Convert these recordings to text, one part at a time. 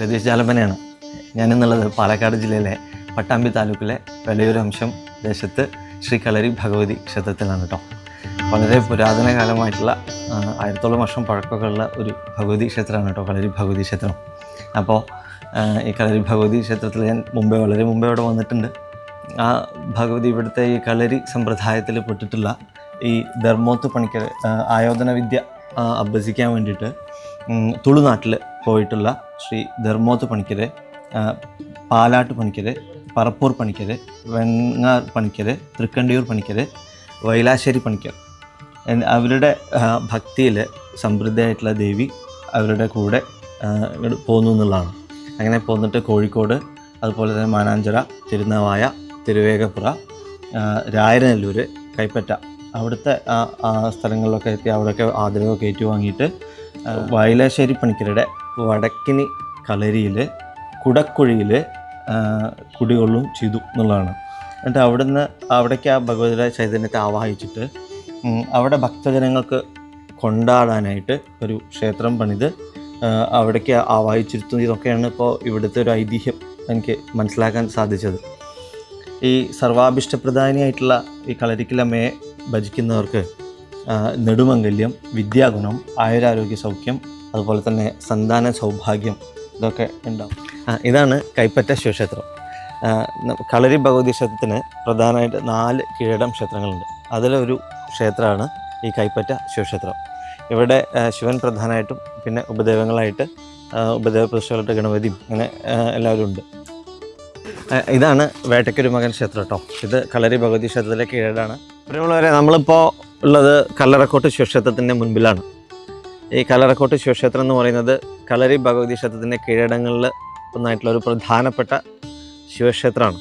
രതീഷ് ജാലപ്പനെയാണ്. ഞാനെന്നുള്ളത് പാലക്കാട് ജില്ലയിലെ പട്ടാമ്പി താലൂക്കിലെ വലിയൊരു അംശം ദേശത്ത് ശ്രീ കളരി ഭഗവതി ക്ഷേത്രത്തിലാണ് കേട്ടോ വളരെ പുരാതന കാലമായിട്ടുള്ള ആയിരത്തോളം വർഷം പഴക്കമൊക്കെ ഉള്ള ഒരു ഭഗവതി ക്ഷേത്രമാണ് കേട്ടോ കളരി ഭഗവതി ക്ഷേത്രം. അപ്പോൾ ഈ കളരി ഭഗവതി ക്ഷേത്രത്തിൽ ഞാൻ മുമ്പേ വളരെ മുമ്പേ ഇവിടെ വന്നിട്ടുണ്ട്. ആ ഭഗവതി ഇവിടുത്തെ ഈ കളരി സമ്പ്രദായത്തിൽ പെട്ടിട്ടുള്ള ഈ ധർമ്മോത്ത് പണിക്കർ ആയോധന വിദ്യ അഭ്യസിക്കാൻ വേണ്ടിയിട്ട് തുളുനാട്ടിൽ പോയിട്ടുള്ള ശ്രീ ധർമ്മോത്ത് പണിക്കര് പാലാട്ട് പണിക്കര് പറപ്പൂർ പണിക്കര് വെങ്ങാർ പണിക്കര് തൃക്കണ്ടിയൂർ പണിക്കര് വൈലാശ്ശേരി പണിക്കർ. അവരുടെ ഭക്തിയിൽ സമൃദ്ധയായിട്ടുള്ള ദേവി അവരുടെ കൂടെ പോന്നു എന്നുള്ളതാണ്. അങ്ങനെ പോന്നിട്ട് കോഴിക്കോട് അതുപോലെ തന്നെ മാനാഞ്ചിറ തിരുനാവായ തിരുവേഗപ്പുറ രായനല്ലൂർ കൈപ്പറ്റ. അവിടുത്തെ ആ സ്ഥലങ്ങളിലൊക്കെ എത്തി അവിടെയൊക്കെ ആദരവൊക്കെ ഏറ്റുവാങ്ങിയിട്ട് വയലാശ്ശേരി പണിക്കരുടെ വടക്കിനി കളരിയിൽ കുടക്കുഴിയിൽ കുടികൊള്ളും ചെയ്തു എന്നുള്ളതാണ്. എന്നിട്ട് അവിടുന്ന് അവിടേക്ക് ആ ഭഗവതിയുടെ ചൈതന്യത്തെ ആവാഹിച്ചിട്ട് അവിടെ ഭക്തജനങ്ങൾക്ക് കൊണ്ടാടാനായിട്ട് ഒരു ക്ഷേത്രം പണിത് അവിടേക്ക് ആവാഹിച്ചിരുത്തുന്നത് ഇതൊക്കെയാണ് ഇപ്പോൾ ഇവിടുത്തെ ഒരു ഐതിഹ്യം എനിക്ക് മനസ്സിലാക്കാൻ സാധിച്ചത്. ഈ സർവാഭിഷ്ടപ്രധാനിയായിട്ടുള്ള ഈ കളരിക്കലമ്മയെ ഭജിക്കുന്നവർക്ക് നെടുമംഗല്യം വിദ്യാഗുണം ആയുരാരോഗ്യ സൗഖ്യം അതുപോലെ തന്നെ സന്താന സൗഭാഗ്യം ഇതൊക്കെ ഉണ്ടാവും. ഇതാണ് കൈപ്പറ്റ ശിവക്ഷേത്രം. കളരി ഭഗവതി ക്ഷേത്രത്തിന് പ്രധാനമായിട്ട് നാല് കീഴടം ക്ഷേത്രങ്ങളുണ്ട്. അതിലൊരു ക്ഷേത്രമാണ് ഈ കൈപ്പറ്റ ശിവക്ഷേത്രം. ഇവിടെ ശിവൻ പ്രധാനമായിട്ടും പിന്നെ ഉപദേവങ്ങളായിട്ട് ഉപദേവ പ്രതിഷ്ഠകളായിട്ട് ഗണപതിയും അങ്ങനെ എല്ലാവരും ഉണ്ട്. ഇതാണ് വേട്ടയ്ക്കൊരു മകൻ ക്ഷേത്രം കേട്ടോ. ഇത് കളരി ഭഗവതി ക്ഷേത്രത്തിലെ കീഴടാണ് പ്രിയമുള്ളവരെ നമ്മളിപ്പോൾ ഉള്ളത് കല്ലറക്കോട്ട് ശിവക്ഷേത്രത്തിന്റെ മുൻപിലാണ്. ഈ കല്ലറക്കോട്ട് ശിവക്ഷേത്രം എന്ന് പറയുന്നത് കലരി ഭഗവതി ക്ഷേത്രത്തിന്റെ കീഴടങ്ങളിൽ ഒന്നായിട്ടുള്ള ഒരു പ്രധാനപ്പെട്ട ശിവക്ഷേത്രമാണ്.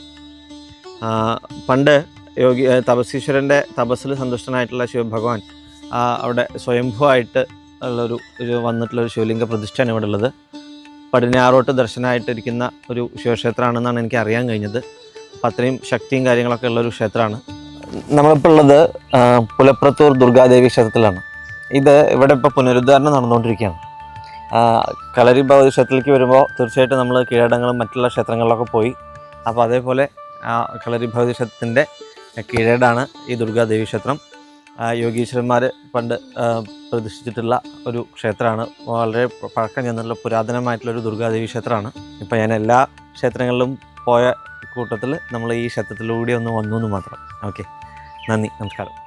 പണ്ട് യോഗി തപസ്വീശ്വരന്റെ തപസ്സിൽ സന്തുഷ്ടനായിട്ടുള്ള ശിവഭഗവാൻ അവിടെ സ്വയംഭുവായിട്ട് ഉള്ളൊരു ഒരു വന്നിട്ടുള്ളൊരു ശിവലിംഗ പ്രതിഷ്ഠയാണ് ഇവിടെ ഉള്ളത്. പടിഞ്ഞാറോട്ട് ദർശനമായിട്ടിരിക്കുന്ന ഒരു ശിവക്ഷേത്രമാണെന്നാണ് എനിക്ക് അറിയാൻ കഴിഞ്ഞത്. അപ്പം അത്രയും ശക്തിയും കാര്യങ്ങളൊക്കെ ഉള്ളൊരു ക്ഷേത്രമാണ്. നമ്മളിപ്പോൾ ഉള്ളത് പുലപ്രത്തൂർ ദുർഗാദേവി ക്ഷേത്രത്തിലാണ്. ഇത് ഇവിടെ ഇപ്പോൾ പുനരുദ്ധാരണം നടന്നുകൊണ്ടിരിക്കുകയാണ്. കളരി ഭഗവതി ക്ഷേത്രത്തിലേക്ക് വരുമ്പോൾ തീർച്ചയായിട്ടും നമ്മൾ കീഴടങ്ങളും മറ്റുള്ള ക്ഷേത്രങ്ങളിലൊക്കെ പോയി. അപ്പോൾ അതേപോലെ കളരി ഭഗവതി ക്ഷേത്രത്തിന്റെ കീഴടാണ് ഈ ദുർഗാദേവി ക്ഷേത്രം. യോഗീശ്വരന്മാർ പണ്ട് പ്രതിഷ്ഠിച്ചിട്ടുള്ള ഒരു ക്ഷേത്രമാണ്. വളരെ പഴക്കം ചെന്നുള്ള പുരാതനമായിട്ടുള്ള ഒരു ദുർഗാദേവി ക്ഷേത്രമാണ്. ഇപ്പോൾ ഞാൻ എല്ലാ ക്ഷേത്രങ്ങളിലും പോയ കൂട്ടത്തിൽ നമ്മൾ ഈ ക്ഷേത്രത്തിലൂടെ ഒന്ന് വന്നു എന്ന് മാത്രം. ഓക്കെ. നന്ദി. നമസ്കാരം.